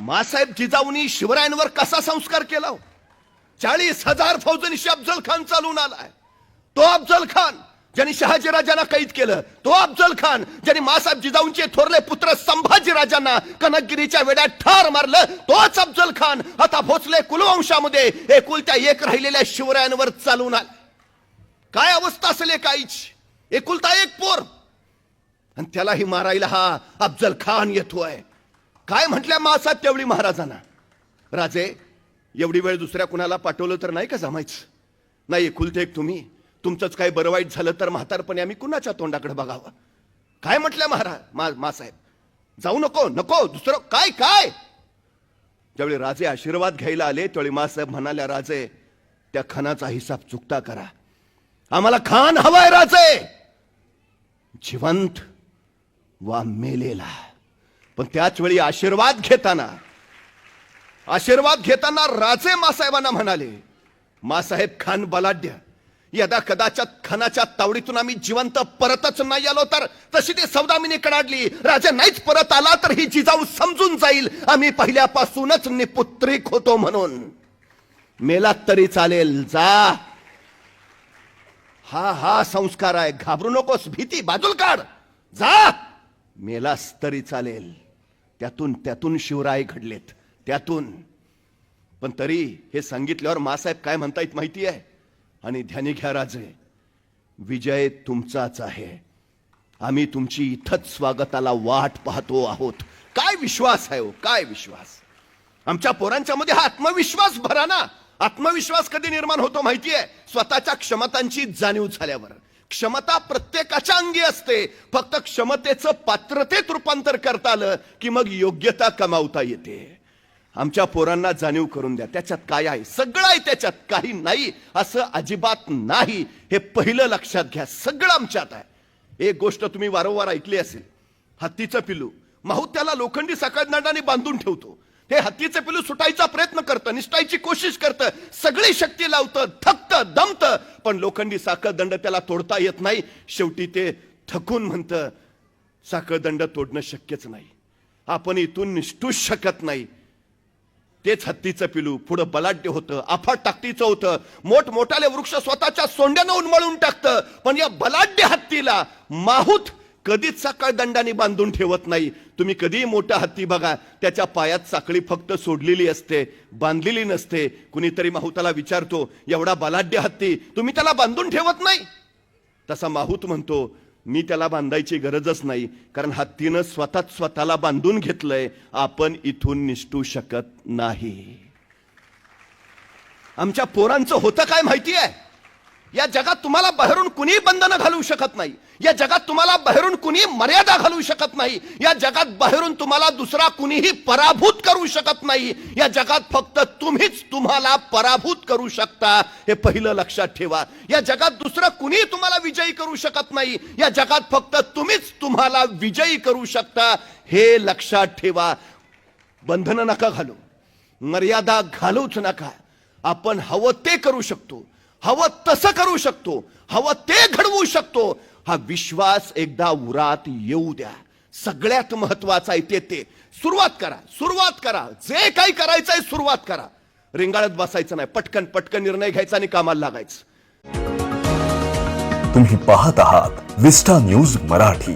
मासाहेब जिजाऊनी शिवरायांवर कसा संस्कार केला हो? चाळीस हजार फौजनिशी अफजल खान चालून आलाय. तो अफजल खान ज्यांनी शहाजीराजांना कैद केलं तो अफजल खान ज्यांनी मासाहेब जिजाऊंचे थोरले पुत्र संभाजीराजांना कनकगिरीच्या वेड्यात ठार मारलं तोच अफजल खान आता भोसले कुलवंशामध्ये एकुलत्या एक राहिलेल्या शिवरायांवर चालून आला काय अवस्था असेल एकाईची एकुलता एक पोर. आणि त्यालाही मारायला हा अफजल खान येतोय. काय म्हटल्या मासात तेवढी महाराजांना? राजे एवढी वेळ दुसऱ्या कुणाला पाठवलं तर नाही का जमायचं? नाही एकुलते एक तुम्ही. तुमचंच काय बरं वाईट झालं तर म्हातारपणे आम्ही कुणाच्या तोंडाकडे बघावं? काय म्हटल्या महाराज मा मासाहेब? जाऊ नको नको दुसरं काय काय? ज्यावेळी राजे आशीर्वाद घ्यायला आले त्यावेळी मासाहेब म्हणाल्या राजे त्या खानाचा हिसाब चुकता करा. आम्हाला खान हवाय राजे. जिवंत वा मेलेला. पण त्याच वेळी आशीर्वाद घेताना आशीर्वाद घेताना राजे मासाहेबांना म्हणाले मासाहेब खान बलाढ्य. यदा कदाचित खानाच्या तावडीतून आम्ही जिवंत परतच नाही आलो तर तशी ती सौदामिनी कडाडली. राजा नाहीच परत आला तर ही जिजाऊ समजून जाईल. आम्ही पहिल्यापासूनच निपुत्रिक होतो म्हणून. मेलात तरी चालेल जा. हा हा संस्कार आहे. घाबरू नकोस भीती बाजूल काढ. जा. मेलास तरी चालेल. त्यातून त्यातून शिवराय घडलेत. त्यातून. पण तरी हे सांगितल्यावर मासाहेब काय म्हणतायत माहिती आहे? आणि ध्यानी घ्या राजे. विजय तुमचाच आहे. आम्ही तुमची इथंच स्वागताला वाट पाहतो आहोत. काय विश्वास आहे हो? काय विश्वास? आमच्या पोरांच्या मध्ये हा आत्मविश्वास भरा ना. आत्मविश्वास कधी निर्माण होतो माहिती आहे? स्वतःच्या क्षमतांची जाणीव झाल्यावर. क्षमता प्रत्येकाच्या अंगी असते. फक्त क्षमतेचं पात्रतेत रूपांतर करता आलं की मग योग्यता कमावता येते. आमच्या पोरांना जाणीव करून द्या. त्याच्यात काय आहे? सगळं आहे त्याच्यात. काही नाही असं अजिबात नाही. हे पहिलं लक्षात घ्या. सगळं आमच्यात आहे. एक गोष्ट तुम्ही वारंवार ऐकली असेल. हत्तीचं पिलू. माहूत त्याला लोखंडी सकाळनाडाने बांधून ठेवतो. हे हत्तीचं पिलू सुटायचा प्रयत्न करतं निसटायची कोशिश करतं. सगळी शक्ती लावतं थकतं दमतं. पण लोखंडी साखळदंड त्याला तोडता येत नाही. शेवटी ते थकून म्हणतं साखळदंड तोडणं शक्यच नाही. आपण इथून निष्ठूच शकत नाही. तेच हत्तीचं पिलू. पुढं बलाढ्य होतं. अफाट ताकदीचं होतं. मोठमोठाले वृक्ष स्वतःच्या सोंड्यानं उन्मळून टाकतं. पण या बलाढ्य हत्तीला माहूत कधीच सकाळ दंडाने बांधून ठेवत नाही. तुम्ही कधीही मोठा हत्ती बघा त्याच्या पायात साखळी फक्त सोडलेली असते बांधलेली नसते. कुणीतरी माहुताला विचारतो एवढा बलाढ्य हत्ती तुम्ही त्याला बांधून ठेवत नाही? तसा माहूत म्हणतो मी त्याला बांधायची गरजच नाही कारण हत्तीनं स्वतःच स्वतःला बांधून घेतलंय. आपण इथून निष्ठू शकत नाही. आमच्या पोरांचं होतं काय माहिती आहे या जगात तुम्हाला बाहेरून कुणी बंधनं घालू शकत नाही. या जगात तुम्हाला बाहेरून कुणी मर्यादा घालू शकत नाही. या जगात बाहेरून तुम्हाला दुसरा कुणीही पराभूत करू शकत नाही. या जगात फक्त तुम्हीच तुम्हाला पराभूत करू शकता. हे पहिलं लक्षात ठेवा. या जगात दुसरं कुणी तुम्हाला विजयी करू शकत नाही. या जगात फक्त तुम्हीच तुम्हाला विजयी करू शकता. हे लक्षात ठेवा. बंधनं नका घालू. मर्यादा घालूच नका. आपण हवं ते करू शकतो. हवं तसं करू शकतो हवं ते घडवू शकतो. हा विश्वास एकदा उरात येऊ द्या. सगळ्यात महत्वाचं आहे ते ते. सुरुवात करा सुरुवात करा. जे काही करायचंय सुरुवात करा. रिंगाळत बसायचं नाही. पटकन पटकन निर्णय घ्यायचा आणि कामाला लागायचं. तुम्ही पाहत आहात विस्टा न्यूज मराठी.